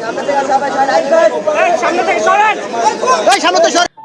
সামনে থেকে সবাই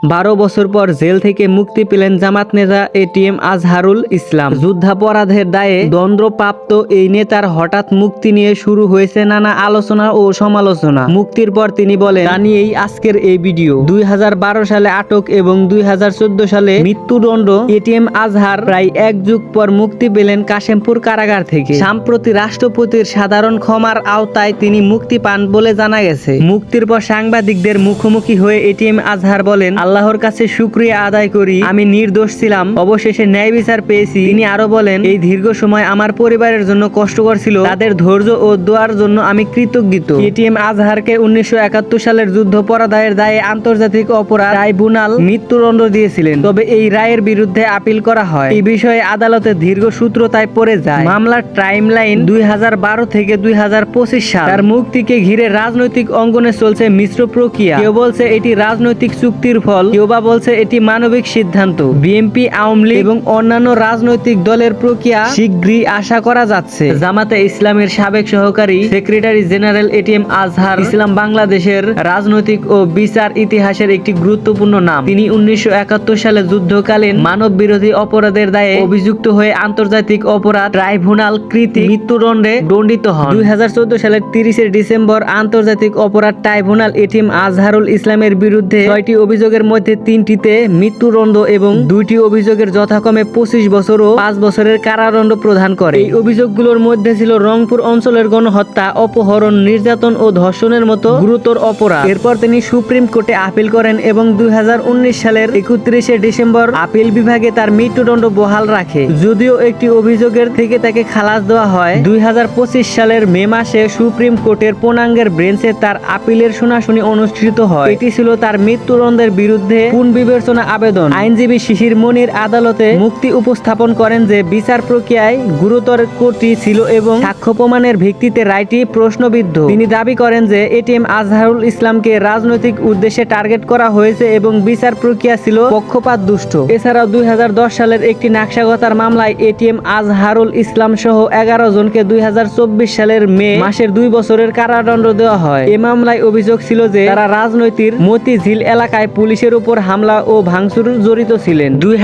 বারো বছর পর জেল থেকে মুক্তি পেলেন জামাত নেতা এটিএম আজহারুল ইসলাম। যুদ্ধাপরাধের দায়ে দণ্ডপ্রাপ্ত এই নেতার হঠাৎ মুক্তি নিয়ে শুরু হয়েছে নানা আলোচনা ও সমালোচনা। মুক্তির পর তিনি বলেন, তা নিয়েই আজকের এই ভিডিও। দুই হাজার বারো সালে আটক এবং দুই হাজার চোদ্দ সালে মৃত্যুদণ্ড এটিএম আজহার। প্রায় এক যুগ পর মুক্তি পেলেন কাশেমপুর কারাগার থেকে। সাম্প্রতি রাষ্ট্রপতির সাধারণ ক্ষমার আওতায় তিনি মুক্তি পান বলে জানা গেছে। মুক্তির পর সাংবাদিকদের মুখোমুখি হয়ে এটিএম আজহার বলেন, আল্লাহর কাছে শুক্রিয়া আদায় করি। আমি নির্দোষ ছিলাম। অবশেষে ন্যায় বিচার পেয়েছি। তিনি আরও বলেন, এই দীর্ঘ সময় আমার পরিবারের জন্য কষ্টকর ছিল। তাদের ধৈর্য ও দোয়ার জন্য আমি কৃতজ্ঞ এটিএম আজহারকে উনিশশো সালের যুদ্ধ পরাদায়ের দায়ে আন্তর্জাতিক অপরাধ ট্রাইব্যুনাল মৃত্যুদণ্ড দিয়েছিলেন। তবে এই রায়ের বিরুদ্ধে আপিল করা হয়। এই বিষয়ে আদালতে দীর্ঘ সূত্রতায় পড়ে যায়। মামলার টাইম লাইন দুই হাজার বারো থেকে দুই হাজার পঁচিশ সাল। তার মুক্তিকে ঘিরে রাজনৈতিক অঙ্গনে চলছে মিশ্র প্রক্রিয়া। কেউ বলছে এটি রাজনৈতিক চুক্তির ফল, কেউ বা বলছে এটি মানবিক সিদ্ধান্ত। বিএনপি, আওয়ামী লীগ এবং অন্যান্য রাজনৈতিক দলের প্রক্রিয়া শীঘ্রই আশা করা যাচ্ছে। জামাতে ইসলামের সাবেক সহকারী সেক্রেটারি জেনারেল এটিএম আজহার, ইসলাম বাংলাদেশের রাজনৈতিক ও বিচার ইতিহাসের একটি গুরুত্বপূর্ণ নাম। তিনি উনিশশো একাত্তর সালে যুদ্ধকালীন মানব বিরোধী অপরাধের দায়ে অভিযুক্ত হয়ে আন্তর্জাতিক অপরাধ ট্রাইব্যুনাল কৃতি মৃত্যুদণ্ডে দণ্ডিত হন। দুই হাজার চোদ্দ সালের তিরিশে ডিসেম্বর আন্তর্জাতিক অপরাধ ট্রাইব্যুনাল এটিএম আজহারুল ইসলামের বিরুদ্ধে ছয়টি অভিযোগের মধ্যে তিনটিতে মৃত্যুদণ্ড এবং দুইটি অভিযোগের যথাক্রমে পঁচিশ বছর ও পাঁচ বছরের কারাদণ্ড প্রদান করে। এই অভিযোগগুলোর মধ্যে ছিল রংপুর অঞ্চলের গণহত্যা, অপহরণ, নির্যাতন ও ধর্ষণের মতো গুরুতর অপরাধ। এরপর তিনি সুপ্রিম কোর্টে আপিল করেন এবং দুই হাজার উনিশ সালের একত্রিশে ডিসেম্বর আপিল বিভাগে তার মৃত্যুদণ্ড বহাল রাখে। যদিও একটি অভিযোগের থেকে তাকে খালাস দেওয়া হয়, দুই হাজার পঁচিশ সালের মে মাসে সুপ্রিম কোর্টের পূর্ণাঙ্গের ব্রেঞ্চে তার আপিলের শুনাশুনি অনুষ্ঠিত হয়। এটি ছিল তার মৃত্যুদণ্ডের বিরুদ্ধে পুনর্বিবেচনা আবেদন। আইনজীবী শিশির মনির আদালতে মুক্তি উপস্থাপন করেন যে বিচার প্রক্রিয়ায় গুরুতর ত্রুটি ছিল এবং সাক্ষ্য প্রমাণের ভিত্তিতে রায়টি প্রশ্নবিদ্ধ। তিনি দাবি করেন যে এটিএম আজহারুল ইসলামকে রাজনৈতিক উদ্দেশ্যে টার্গেট করা হয়েছে এবং বিচার প্রক্রিয়া ছিল পক্ষপাত দুষ্ট। এছাড়াও দুই হাজার দশ সালের একটি নাকশাগতার মামলায় এটিএম আজহারুল ইসলাম সহ এগারো জনকে দুই হাজার চব্বিশ সালের মে মাসের দুই বছরের কারাদণ্ড দেওয়া হয়। এ মামলায় অভিযোগ ছিল যে তারা রাজনৈতিক মতিঝিল এলাকায় পুলিশের উপর হামলা ও ভাঙচুর জড়িত ছিলেন। দুই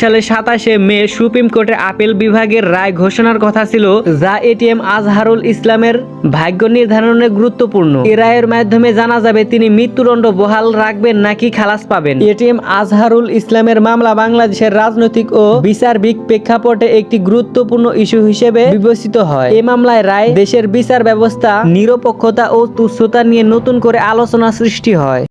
সালে সাতাশে মে সুপ্রিম কোর্টে আপিল বিভাগের রায় ঘোষণার কথা ছিল যা এটিএম আজহারুল ইসলামের ভাগ্য নির্ধারণে গুরুত্বপূর্ণ। এ রায়ের মাধ্যমে জানা যাবে তিনি মৃত্যুদণ্ড বহাল রাখবেন নাকি খালাস পাবেন। এটিএম আজহারুল ইসলামের মামলা বাংলাদেশের রাজনৈতিক ও বিচারবিক প্রেক্ষাপটে একটি গুরুত্বপূর্ণ ইস্যু হিসেবে বিবেচিত হয়। এ মামলায় রায় দেশের বিচার ব্যবস্থা, নিরপেক্ষতা ও তুচ্ছতা নিয়ে নতুন করে আলোচনা সৃষ্টি হয়।